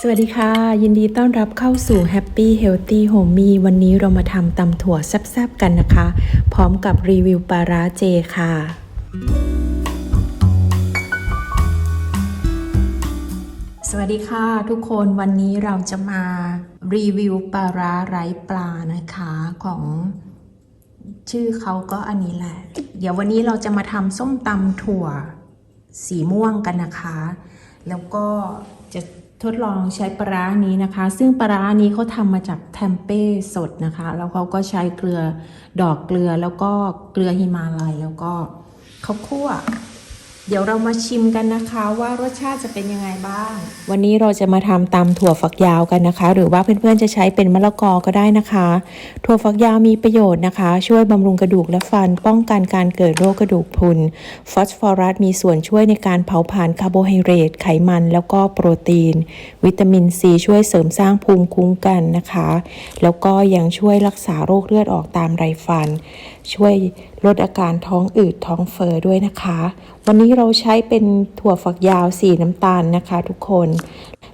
สวัสดีค่ะ ยินดีต้อนรับเข้าสู่ Happy Healthy Homey วันนี้เรามาทำตำถั่วแซ่บๆกันนะคะ พร้อมกับรีวิวปลาร้าเจค่ะ สวัสดีค่ะทุกคนวันนี้เราจะมารีวิวปลาร้าไร้ปลานะคะของชื่อเขาก็อันนี้แหละ เดี๋ยววันนี้เราจะมาทำส้มตำถั่วสีม่วงกันนะคะ แล้วก็จะ ทดลองใช้ปลาร้านี้นะคะ ซึ่งปลาร้านี้เขาทำมาจากแทมเป้สดนะคะ แล้วเขาก็ใช้เกลือดอกเกลือแล้วก็เกลือฮิมาลัยแล้วก็ข้าวคั่ว เดี๋ยวเรามาชิมกันนะคะว่ารสชาติจะเป็นยังไงบ้าง วันนี้เราจะมาทำตำถั่วฝักยาวกันนะคะ หรือว่าเพื่อนๆจะใช้เป็นมะละกอก็ได้นะคะ ถั่วฝักยาวมีประโยชน์นะคะ ช่วยบำรุงกระดูกและฟัน ป้องกันการเกิดโรคกระดูกพรุน ฟอสฟอรัสมีส่วนช่วยในการเผาผลาญคาร์โบไฮเดรตไขมัน แล้วก็โปรตีน วิตามินซีช่วยเสริมสร้างภูมิคุ้มกันนะคะ แล้วก็ยังช่วยรักษาโรคเลือดออกตามไรฟัน ช่วยลดอาการท้องอืดท้องเฟ้อด้วยนะคะ วันนี้เราใช้เป็นถั่วฝักยาวสีน้ำตาลนะคะทุกคน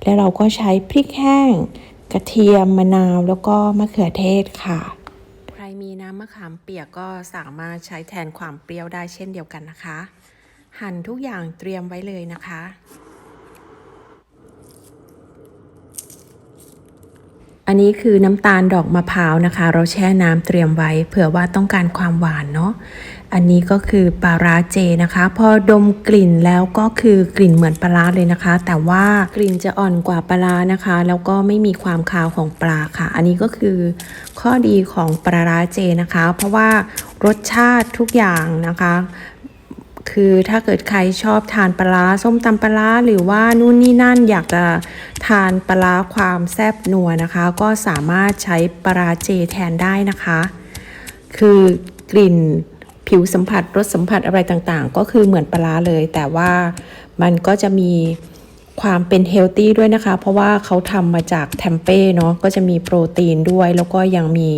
และเราก็ใช้พริกแห้ง กระเทียมมะนาวแล้วก็มะเขือเทศค่ะ ใครมีน้ำมะขามเปียกก็สามารถใช้แทนความเปรี้ยวได้เช่นเดียวกันนะคะ หั่นทุกอย่างเตรียมไว้เลยนะคะ อันนี้คือน้ำตาลดอกมะพร้าวนะคะ เราแช่น้ำเตรียมไว้ เผื่อว่าต้องการความหวานเนาะ อันนี้ก็คือปลาร้าเจนะคะ พอดมกลิ่นแล้วก็คือกลิ่นเหมือนปลาร้าเลยนะคะ แต่ว่ากลิ่นจะอ่อนกว่าปลาร้านะคะ แล้วก็ไม่มีความคาวของปลาค่ะ อันนี้ก็คือข้อดีของปลาร้าเจนะคะ เพราะว่ารสชาติทุกอย่างนะคะคือถ้าเกิดใครชอบทานปลาร้าส้มตำปลาร้าหรือว่านู่นนี่นั่นอยากจะทานปลาร้าความแซ่บนัวนะคะ ก็สามารถใช้ปลาร้าเจแทนได้นะคะ คือกลิ่น ผิวสัมผัสรสสัมผัสอะไรต่างๆ ก็คือเหมือนปลาร้าเลย แต่ว่ามันก็จะมีความเป็นเฮลตี้ด้วยนะคะ เพราะว่าเขาทำมาจากแทมเป้เนาะก็จะมีโปรตีนด้วย แล้วก็ยังมี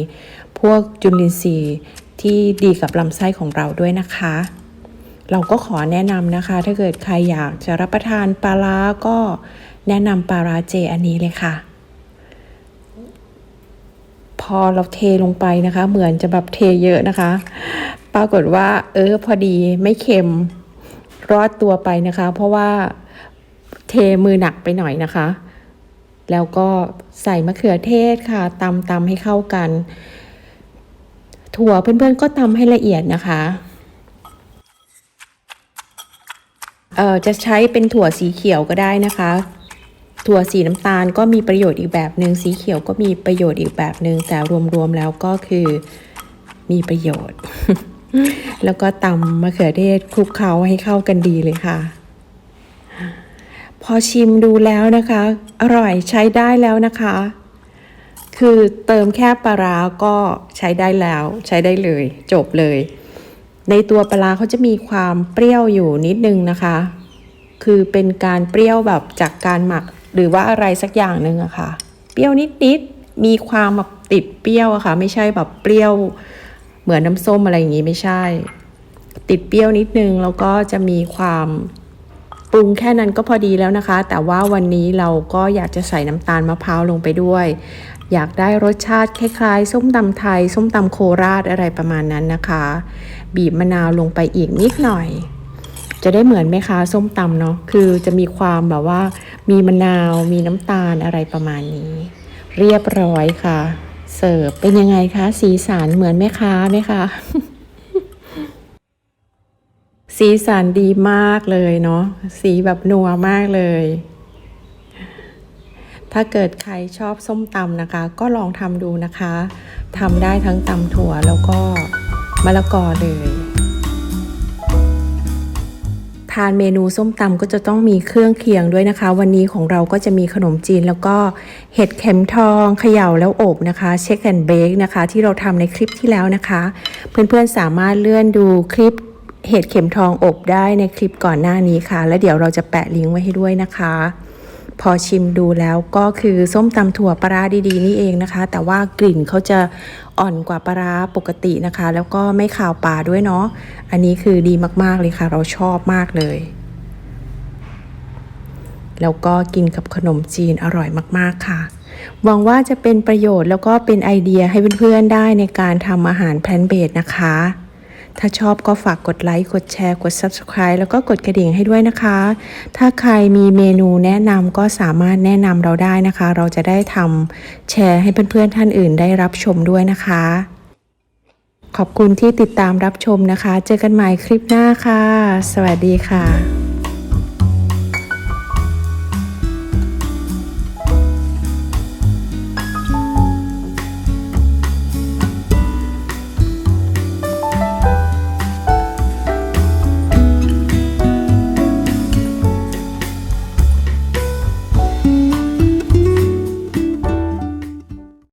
พวกจุลินทรีย์ที่ดีกับลำไส้ของเราด้วยนะคะ เราก็ขอแนะนำนะคะ ถ้าเกิดใครอยากจะรับประทานปลาร้าก็แนะนำปลาร้าเจอันนี้เลยค่ะ พอเราเทลงไปนะคะ เหมือนจะแบบเทเยอะนะคะ ปรากฏว่า เออพอดีไม่เค็มรอดตัวไปนะคะ เพราะว่าเทมือหนักไปหน่อยนะคะ แล้วก็ใส่มะเขือเทศค่ะตำตำให้เข้ากัน ถั่วเพื่อนๆก็ตำให้ละเอียดนะคะเอ่อจะใช้เป็นถั่วสีเขียวก็ได้นะคะ ถั่วสีน้ำตาลก็มีประโยชน์อีกแบบหนึ่งสีเขียวก็มีประโยชน์อีกแบบหนึ่งแต่รวมๆแล้วก็คือมีประโยชน์ แล้วก็ตำมะเขือเทศคลุกเคล้าให้เข้ากันดีเลยค่ะ พอชิมดูแล้วนะคะ อร่อยใช้ได้แล้วนะคะ คือเติมแค่ปลาร้าก็ใช้ได้แล้ว ใช้ได้เลย จบเลย ในตัวปลาร้าเขาจะมีความเปรี้ยวอยู่นิดนึงนะคะ คือเป็นการเปรี้ยวแบบจากการหมัก หรือว่าอะไรสักอย่างหนึ่งอะค่ะ เปรี้ยวนิดๆมีความแบบติดเปรี้ยวอะค่ะ ไม่ใช่แบบเปรี้ยว เหมือนน้ำส้มอะไรอย่างงี้ไม่ใช่ ติดเปรี้ยวนิดนึงแล้วก็จะมีความปรุงแค่นั้นก็พอดีแล้วนะคะ แต่ว่าวันนี้เราก็อยากจะใส่น้ำตาลมะพร้าวลงไปด้วย อยากได้รสชาติคล้ายๆ ส้มตำไทย ส้มตำโคราชอะไรประมาณนั้นนะคะ บีบมะนาวลงไปอีกนิดหน่อย จะได้เหมือนไหมคะส้มตำเนาะคือจะมีความแบบว่า มีมะนาวมีน้ำตาลอะไรประมาณนี้ เรียบร้อยค่ะ สิร์ฟเป็นยังไงคะ สีสันเหมือนแม่ค้าไหมคะ สีสันดีมากเลยเนาะสีแบบนัวมากเลย ถ้าเกิดใครชอบส้มตำนะคะ ก็ลองทำดูนะคะทำได้ทั้งตำถั่วแล้วก็มะละกอเลย ทานเมนูส้มตำก็จะต้องมีเครื่องเคียงด้วยนะคะ วันนี้ของเราก็จะมีขนมจีนแล้วก็เห็ดเข็มทองเขย่าแล้วอบนะคะเช็คแอนเบกนะคะ ที่เราทำในคลิปที่แล้วนะคะ เพื่อนๆสามารถเลื่อนดูคลิปเห็ดเข็มทองอบได้ในคลิปก่อนหน้านี้ค่ะ และเดี๋ยวเราจะแปะลิงก์ไว้ให้ด้วยนะคะ พอชิมดูแล้วก็คือส้มตำถั่วปลาร้าดีๆนี่เองนะคะ แต่ว่ากลิ่นเขาจะอ่อนกว่าปลาร้าปกตินะคะ แล้วก็ไม่ขาวปลาด้วยเนาะอันนี้คือดีมากๆเลยค่ะ เราชอบมากเลย แล้วก็กินกับขนมจีนอร่อยมากๆค่ะหวังว่าจะเป็นประโยชน์แล้วก็เป็นไอเดียให้เพื่อนๆได้ในการทำอาหารแพลนเบดนะคะ ถ้าชอบก็ฝากกดไลค์ กดแชร์ กด Subscribe แล้วก็กดกระดิ่งให้ด้วยนะคะ ถ้าใครมีเมนูแนะนำก็สามารถแนะนำเราได้นะคะ เราจะได้ทำแชร์ให้เพื่อนๆท่านอื่นได้รับชมด้วยนะคะ ขอบคุณที่ติดตามรับชมนะคะ เจอกันใหม่คลิปหน้าค่ะ สวัสดีค่ะ